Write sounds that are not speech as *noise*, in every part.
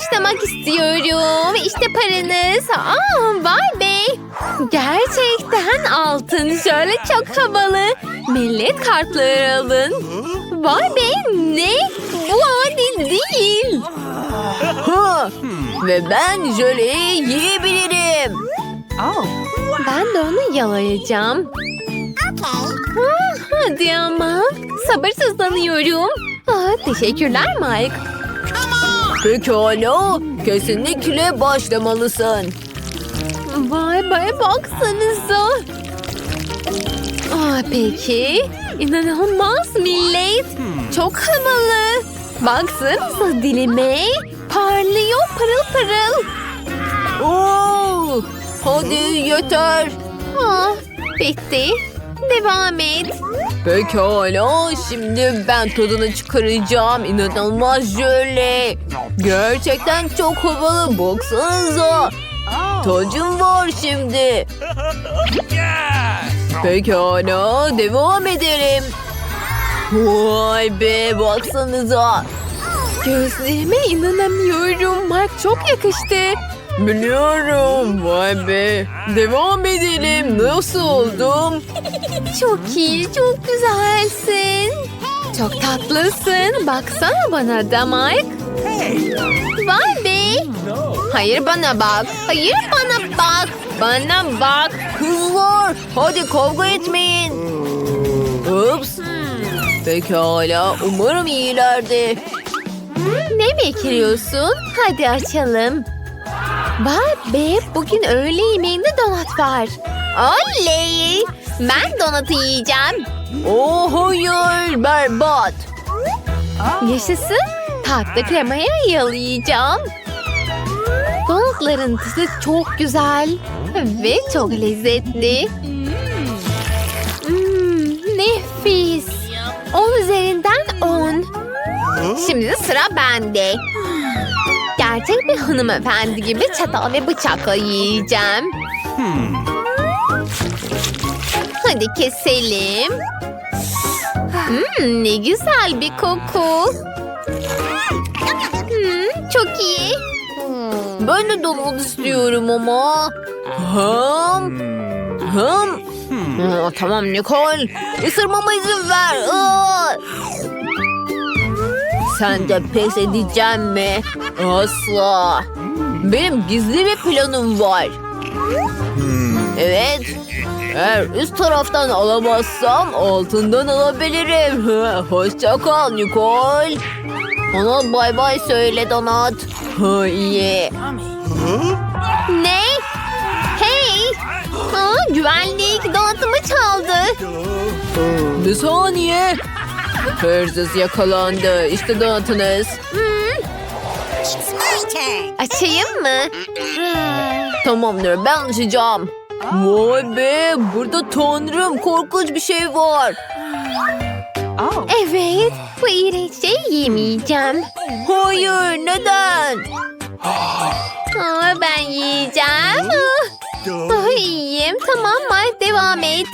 başlamak istiyorum. İşte paranız. Aa, vay be. Gerçekten altın. Şöyle çok havalı. Millet kartları alın. Vay be ne? Bu adil değil. Ha, ve ben jöleyi yiyebilirim. Ben de onu yalayacağım. Ah, hadi ama. Sabırsızlanıyorum. Aa, teşekkürler Mike. Pekala, kesinlikle başlamalısın. Vay be baksanıza. Aa, peki. İnanılmaz millet. Çok havalı. Baksanıza dilime. Parlıyor parıl parıl. Oo, hadi yeter. Ah, bitti. Devam et. Pekala, şimdi ben tadını çıkaracağım. İnanılmaz jöle. Gerçekten çok havalı, baksanıza. Tacım var şimdi. Pekala, devam edelim. Vay be, baksanıza. Gözlerime inanamıyorum. Mark çok yakıştı. Biliyorum, vay be. Devam edelim. Nasıl oldum? Çok iyi, çok güzelsin. Çok tatlısın. Baksana bana da Mike. Vay be. Hayır bana bak. Hayır bana bak. Bana bak. Kızlar, hadi kavga etmeyin. Ups. Pekala, umarım iyilerdi. Ne bekliyorsun? Hadi açalım. Be, bugün öğle yemeğinde donat var. Oley! Ben donatı yiyeceğim. Oh hayır, berbat. Yaşasın. Tatlı kremaya yalayacağım. Donatların tadı çok güzel ve çok lezzetli. Hmm, nefis. 10 üzerinden 10. Şimdi sıra bende. Gerçek bir hanımefendi gibi çatal ve bıçakla yiyeceğim. Hadi keselim. Hmm, ne güzel bir koku. Hmm, çok iyi. Ben de donut istiyorum ama. Hım. Hım. Aa, tamam Nicole. Isırmama izin ver. Aa! Sen de pes edeceğim mi? Asla. Benim gizli bir planım var. Evet. Eğer üst taraftan alamazsam altından alabilirim. *laughs* Hoşça kal Nicole. Ona bay bay söyle Donat. Ha, *laughs* iyi. Ne? Hey! Aa, güvenlik donatımı çaldı. Bir saniye. Hırsız yakalandı. İşte donatınız. Hmm, açayım mı? Tamamdır ben açacağım. Vay be burada tanrım korkunç bir şey var. Evet, bu iğrenç şeyi yemeyeceğim. Hayır neden? Aa, ben yiyeceğim. Ah, yiyeyim. Tamam Mike devam et.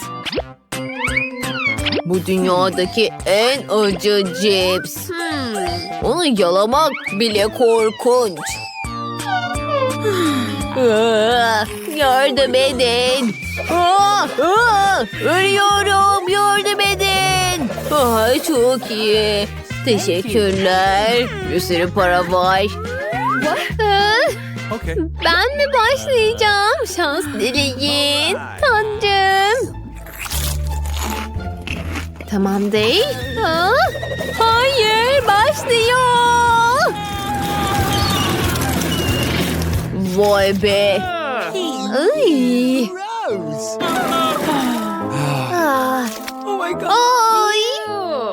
Bu dünyadaki en acı cips. Hmm. Onu yalamak bile korkunç. Aa, yardım edin. Aa, aa, ölüyorum yardım edin. Ay, çok iyi. Teşekkürler. Bir sürü para var. Ah, Okay. Ben mi başlayacağım? Şans dileyin. Tanrım. Tamam değil. Ha? Hayır başlıyor. Vay be. Ay. Ah. Ay.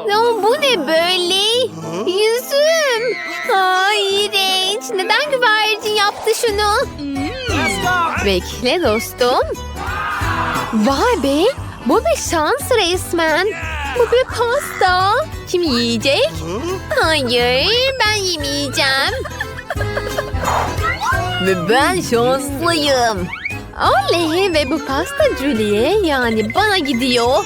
Ya bu ne böyle? Yüzüm. Ay iğrenç. Neden güvercin yaptı şunu? Bekle dostum. Vay be. Bu bir şans resmen. Bu bir pasta. Kim yiyecek? Hayır ben yemeyeceğim. Ve ben şanslıyım. Oley ve bu pasta Julie'ye yani bana gidiyor.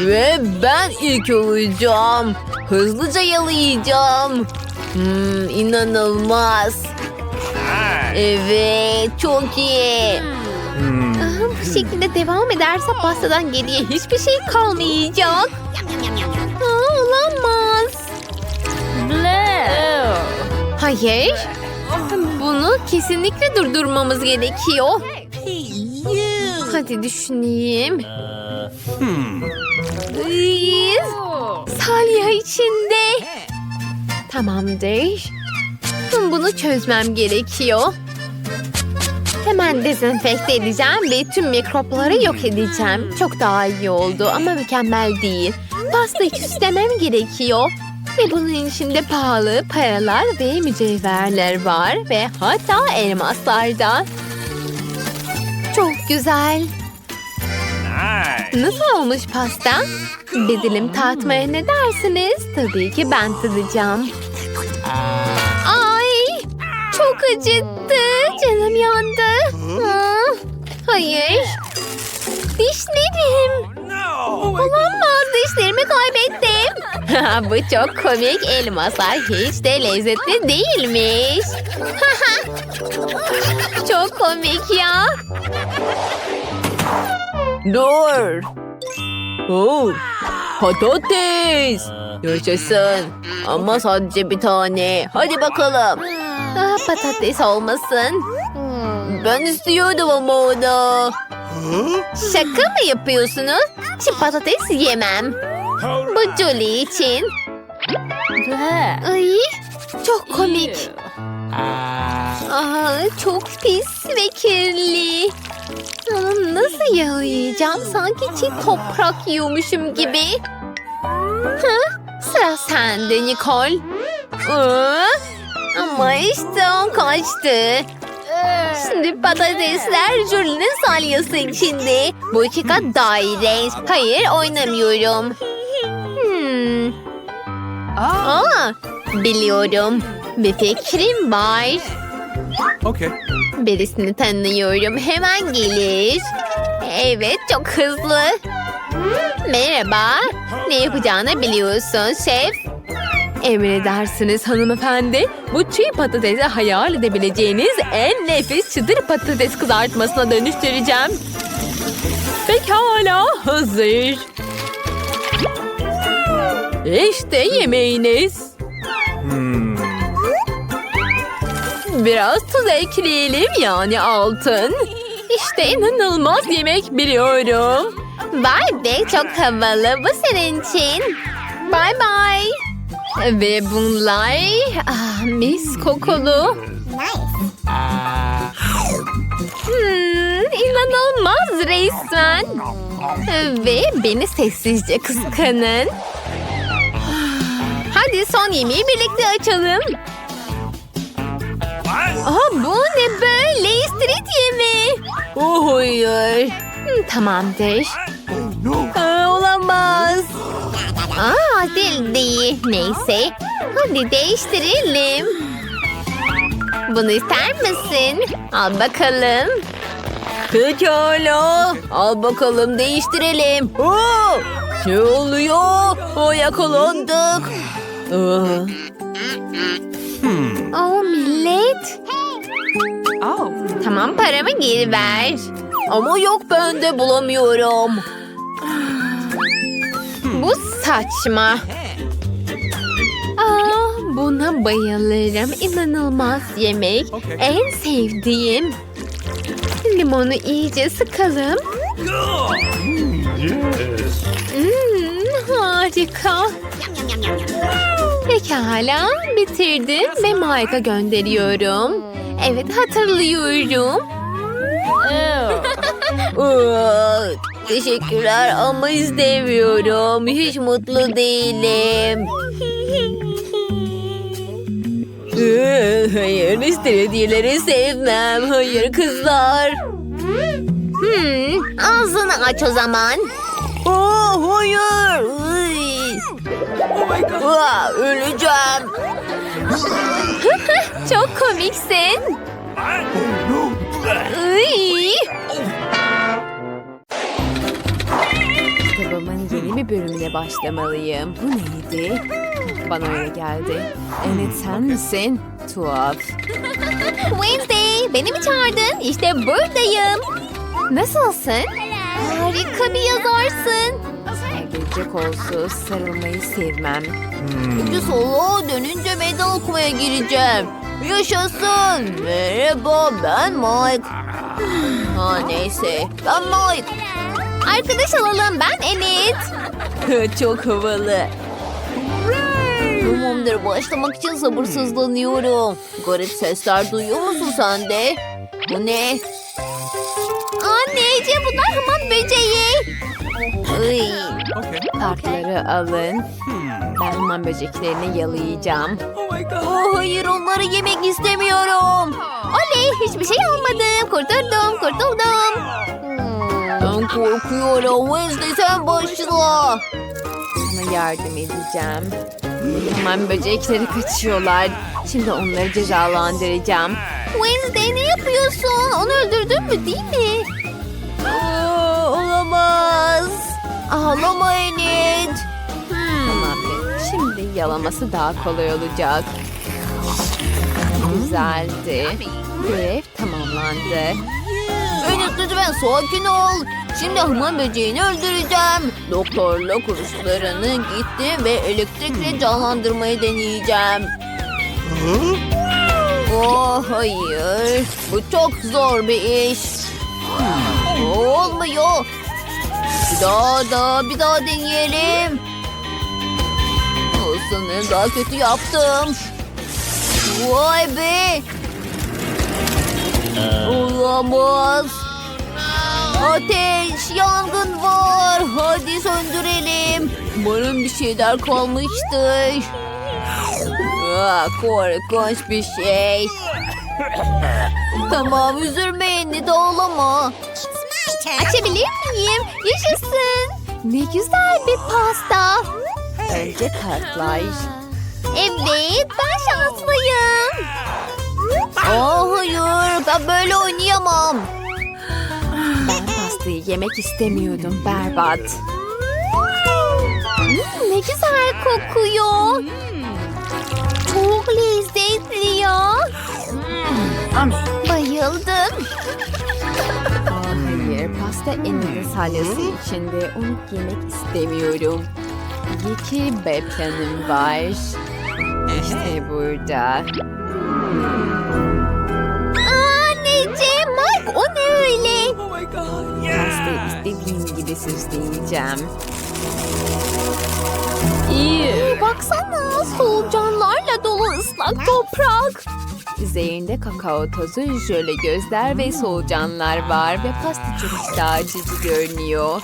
Ve ben ilk olacağım. Hızlıca yalayacağım. Hmm, inanılmaz. Evet, çok iyi. Ah, Bu şekilde devam ederse pastadan geriye hiçbir şey kalmayacak. Aa, olamaz. Hayır. Bunu kesinlikle durdurmamız gerekiyor. Hadi düşüneyim. Iy, Salya içinde. Tamamdır. Bunu çözmem gerekiyor. Hemen dezenfekte edeceğim ve tüm mikropları yok edeceğim. Çok daha iyi oldu ama mükemmel değil. Pastayı süslemem gerekiyor. Ve bunun içinde pahalı paralar ve mücevherler var ve hatta elmaslar da. Çok güzel. Nasıl olmuş pasta? Bedelim tatmaya ne dersiniz? Tabii ki ben tadacağım. Çok acıttı. Canım yandı. Aa, hayır. Dişlerim. Olamaz dişlerimi kaybettim. *laughs* Bu çok komik elmaslar hiç de lezzetli değilmiş. *laughs* çok komik ya. Dur. Oh, patates. Yaşasın. Ama sadece bir tane. Hadi bakalım. Ah, patates olmasın. Ben istiyordum ama onu. Şaka mı yapıyorsunuz? Çiğ patates yemem. Bu Julie için. Ay, çok komik. Aa, çok pis ve kirli. Aa, Nasıl yalayacağım? Sanki çiğ toprak yiyormuşum gibi. Hı? Sıra sende Nicole. Aa, ama işte o kaçtı. Şimdi patatesler Julie'nin salyası içinde. Bu iki kat daha iğrenç. Hayır oynamıyorum. Hmm. Aa, biliyorum. Bir fikrim var. Okay. Birisini tanıyorum. Hemen gelir. Evet çok hızlı. Merhaba. Ne yapacağını biliyorsun şef. Emredersiniz hanımefendi. Bu çiğ patatesi hayal edebileceğiniz en nefis çıtır patates kızartmasına dönüştüreceğim. Pekala hazır. İşte yemeğiniz. Biraz tuz ekleyelim yani altın. İşte inanılmaz yemek biliyorum. Vay be çok havalı bu senin için. Bye bye. Ve bunlar ah, mis kokulu. Hmm, inanılmaz resmen. Ve beni sessizce kıskanın. Hadi son yemeği birlikte açalım. Aa, bu ne böyle? Street yemeği. Oh hayır. Hmm, tamamdır. Aa, olamaz. Aa, değil değil. Neyse. Hadi değiştirelim. Bunu ister misin? Al bakalım. Pekala. Al bakalım değiştirelim. Oh, ne oluyor? Oh, yakalandık. Ah, Oo millet. Tamam paramı geri ver. Ama yok ben de bulamıyorum. Bu saçma. Aa, buna bayılırım. İnanılmaz yemek. En sevdiğim. Limonu iyice sıkalım. Hmm, harika. Pekala bitirdim ve Mike'a gönderiyorum. Evet hatırlıyorum. Teşekkürler ama istemiyorum. Hiç mutlu değilim. Hayır, istediğleri sevmem. Hayır kızlar. Hmm, ağzını aç o zaman. Oh, hayır. Iy. Ah, öleceğim. Çok komiksin. Iy. Bir bölümüne başlamalıyım. Bu neydi? Bana öyle geldi. Evet sen misin? Tuhaf. Wednesday, beni mi çağırdın? İşte buradayım. Nasılsın? Harika bir yazarsın. Gelecek olsun sarılmayı sevmem. Hmm. soluğa dönünce meydan okumaya gireceğim. Yaşasın. Merhaba ben Mike. Ha neyse ben Mike. Arkadaş olalım, ben Enid. *laughs* Çok havalı. Tamamdır başlamak için sabırsızlanıyorum. Garip sesler duyuyor musun sen de? Bu ne? Anneciğim bunlar hamam böceği. Iy. Kartları alın. Ben hamam böceklerini yalayacağım. Oh. Oh, hayır onları yemek istemiyorum. Oley, hiçbir şey olmadı. Kurtuldum, kurtuldum. Korkuyorum. Wednesday sen başla. Sana yardım edeceğim. Hamam böcekleri kaçıyorlar. Şimdi onları cezalandıracağım. Wednesday ne yapıyorsun? Onu öldürdün mü değil mi? Aa, olamaz. Ağlama Enid. Tamam Şimdi yalaması daha kolay olacak. Güzeldi. Görev tamamlandı. Enid lütfen sakin ol. Şimdi hamam böceğini öldüreceğim. Doktorla kurslarını gittim ve elektrikle canlandırmayı deneyeceğim. Oh hayır. Bu çok zor bir iş. Olmuyor. Bir daha da bir daha deneyelim. Sanırım daha kötü yaptım. Vay be. Olamaz. Ateş, yangın var. Hadi söndürelim. Umarım bir şeyler kalmıştır. Ah, korkunç bir şey. tamam üzülmeyin de ağlama. Açabilir miyim? Yaşasın. Ne güzel bir pasta. Önce kartlar. Evet, ben şanslıyım. Aa hayır ben böyle oynayamam. Pastayı yemek istemiyordum berbat. Hmm, ne güzel kokuyor. Çok lezzetli ya. Bayıldım. Aa, hayır pasta eninde salyası içinde onu yemek istemiyorum. İyi ki B planım var. İşte burada. My god. Pastayı istediğim gibi süsleyeceğim. İyi. Baksana, solucanlarla dolu ıslak toprak. Üzerinde kakao tozu, jöle gözler ve solucanlar var ve pasta çok açıcı görünüyor.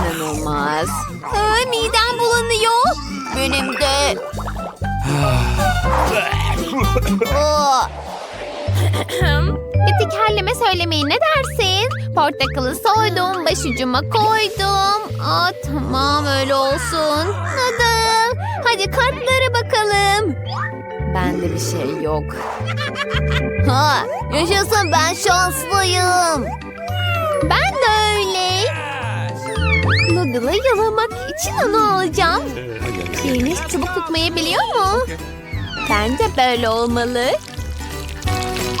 İnanılmaz. Aa, midem bulanıyor. Benim de. Aa, Bir tekerleme söylemeyi ne dersin? Portakalı soydum, başucuma koydum. Aa, tamam öyle olsun. Hadi, hadi kartlara bakalım. bende bir şey yok. Ha, yaşasın ben şanslıyım. Ben de öyle. Noodle'ı yalamak için onu alacağım. Peynir çubuk tutmayı biliyor mu? Bence böyle olmalı.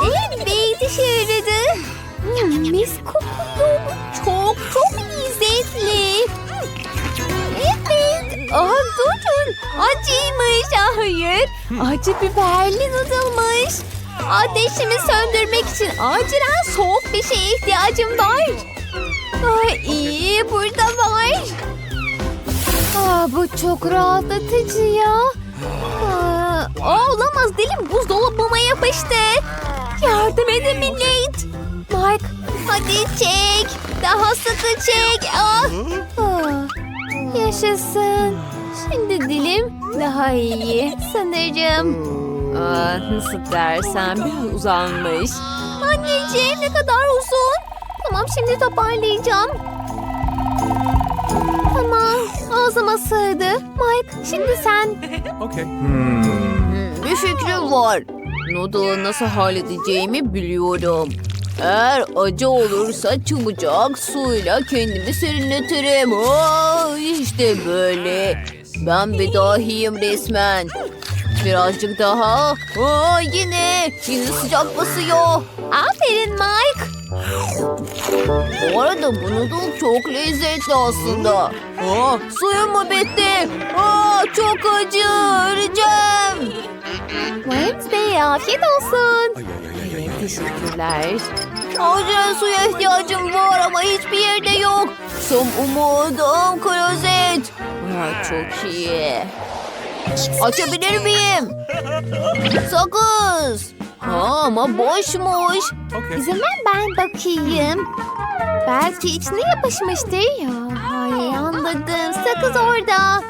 Evet, işe yaradı. Hmm, mis kokuyor. Çok çok lezzetli. Evet. Aa, durun. Acıymış. Ah, hayır. Acı biberli noodle'mış. Ateşimi söndürmek için acilen soğuk bir şeye ihtiyacım var. Ay iyi burada var. Aa, bu çok rahatlatıcı ya. Aa, olamaz dilim buzdolabıma yapıştı. Yardım edin millet. Mike hadi çek. Daha sıkı çek. Aa. Aa, yaşasın. Şimdi dilim daha iyi sanırım. Aa, nasıl dersen biraz uzanmış. Anneciğim ne kadar uzun. Tamam şimdi toparlayacağım. Tamam ağzıma sığdı. Mike şimdi sen. *laughs* Okay. Hmm. Hmm, bir fikrim var. Noodle'ı nasıl halledeceğimi biliyorum. Eğer acı olursa çabucak suyla kendimi serinletirim. Aa, işte böyle. Ben bir dahiyim resmen. Birazcık daha. Aa, yine. Yine sıcak basıyor. Aferin Mike. Bu arada bu noodle çok lezzetli aslında. Aa, suyum mu bitti? Aa, çok acı. Öleceğim. Wednesday afiyet olsun. Evet, teşekkürler. Acilen suya ihtiyacım var ama hiçbir yerde yok. Son umudum klozet. Aa, çok iyi. Açabilir miyim? Sakız. Ha, ama boşmuş. Okay. İzin ver ben bakayım. Belki içine yapışmıştır ya. Hayır anladım. Sakız orada.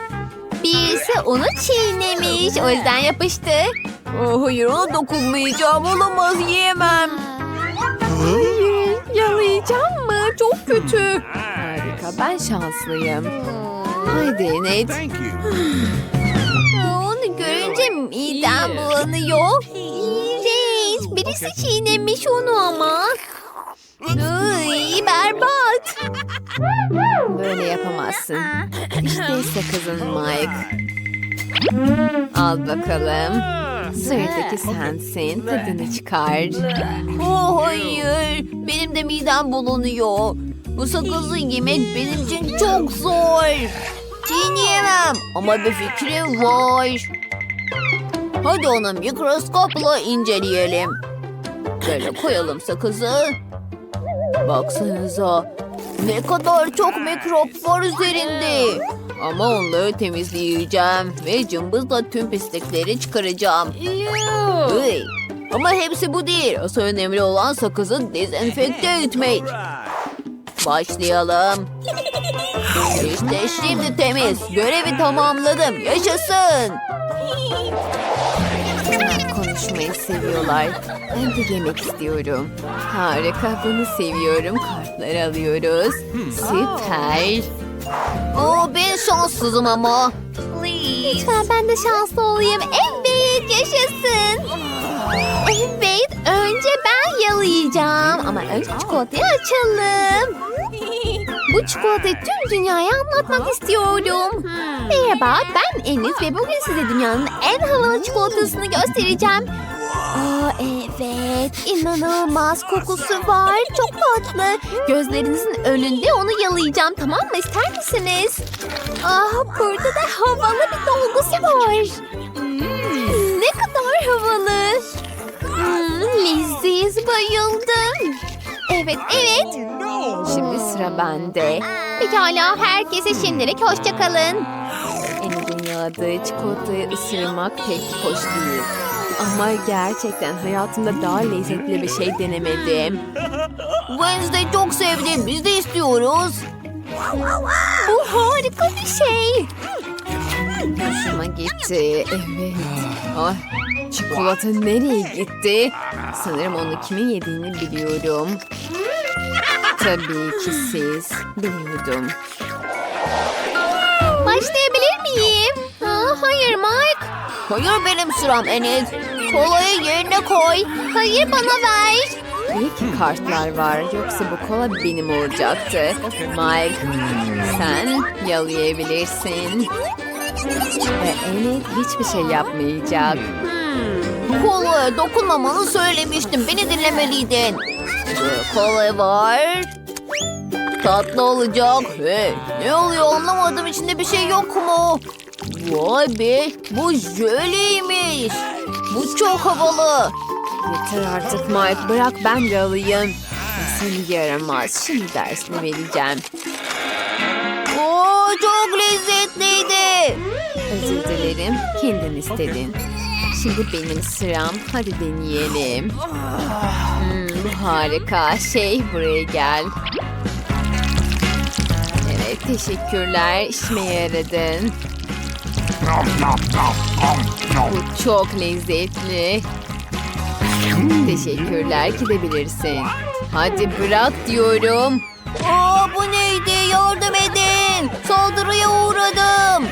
Birisi onu çiğnemiş. O yüzden yapıştı. Aa, hayır ona dokunmayacağım. Olamaz yiyemem. Hayır. Yalayacağım mı? Çok kötü. Harika. Ben şanslıyım. Haydi you. Onu görünce midem bulanıyor. İğrenç. Birisi çiğnemiş onu ama. Iy, berbat. Böyle yapamazsın. İşte sakızın Mike. Al bakalım. Sıradaki sensin. Tadını çıkar. Oh hayır. Benim de midem bulunuyor. Bu sakızı yemek benim için çok zor. Çiğneyemem ama bir fikrim var. Hadi onu mikroskopla inceleyelim. Böyle koyalım sakızı. Baksanıza. Ne kadar çok mikrop var üzerinde. Ama onları temizleyeceğim ve cımbızla tüm pislikleri çıkaracağım. Iy. Ama hepsi bu değil. Asıl önemli olan sakızı dezenfekte etmek. Başlayalım. İşte şimdi temiz. Görevi tamamladım. Yaşasın. Konuşmayı seviyorlar. Ben de yemek istiyorum. Harika, bunu seviyorum. Kartları alıyoruz. Süper. Oo, ben şanssızım ama. Lütfen ben de şanslı olayım. Evet, yaşasın. Yalayacağım. Ama önce çikolatayı açalım. Bu çikolatayı tüm dünyaya anlatmak istiyorum. Merhaba, ben Enis ve bugün size dünyanın en havalı çikolatasını göstereceğim. Aa evet, inanılmaz kokusu var. Çok tatlı. Gözlerinizin önünde onu yalayacağım, tamam mı? İster misiniz? Ah, burada da havalı bir dolgusu var. Hmm, ne kadar havalı. Leziz, bayıldım. Evet, evet. Şimdi sıra bende. Pekala, herkese şimdilik hoşça kalın. En dünyada çikolatayı ısırmak pek hoş değil. Ama gerçekten hayatımda daha lezzetli bir şey denemedim. Wednesday çok sevdim. Biz de istiyoruz. Bu harika bir şey. Hoşuma gitti. Evet. Ay, çikolata nereye gitti? Sanırım onu kimin yediğini biliyorum. Tabii ki siz. Biliyordum. Başlayabilir miyim? Aa, hayır Mike. Hayır benim sıram Enes. Kolayı yerine koy. Hayır bana ver. İyi ki kartlar var. Yoksa bu kola benim olacaktı. Mike sen yalayabilirsin. Ve Enid hiçbir şey yapmayacak. Kolaya dokunmamanı söylemiştim. Beni dinlemeliydin. Kola var. Tatlı olacak. Hey, ne oluyor anlamadım. İçinde bir şey yok mu? Vay be. Bu jöleymiş. Bu çok havalı. Yeter artık Mike. Bırak ben de alayım. Seni yaramaz. Şimdi dersini vereceğim. Oo, çok lezzetliydi. Özür dilerim. Kendin istedin. Şimdi benim sıram. Hadi deneyelim. Hmm, harika. Şey buraya gel. Evet teşekkürler. İşime yaradın. Bu çok lezzetli. Teşekkürler gidebilirsin. Hadi bırak diyorum. Aa, bu neydi? Yardım edin. Saldırıya uğradım.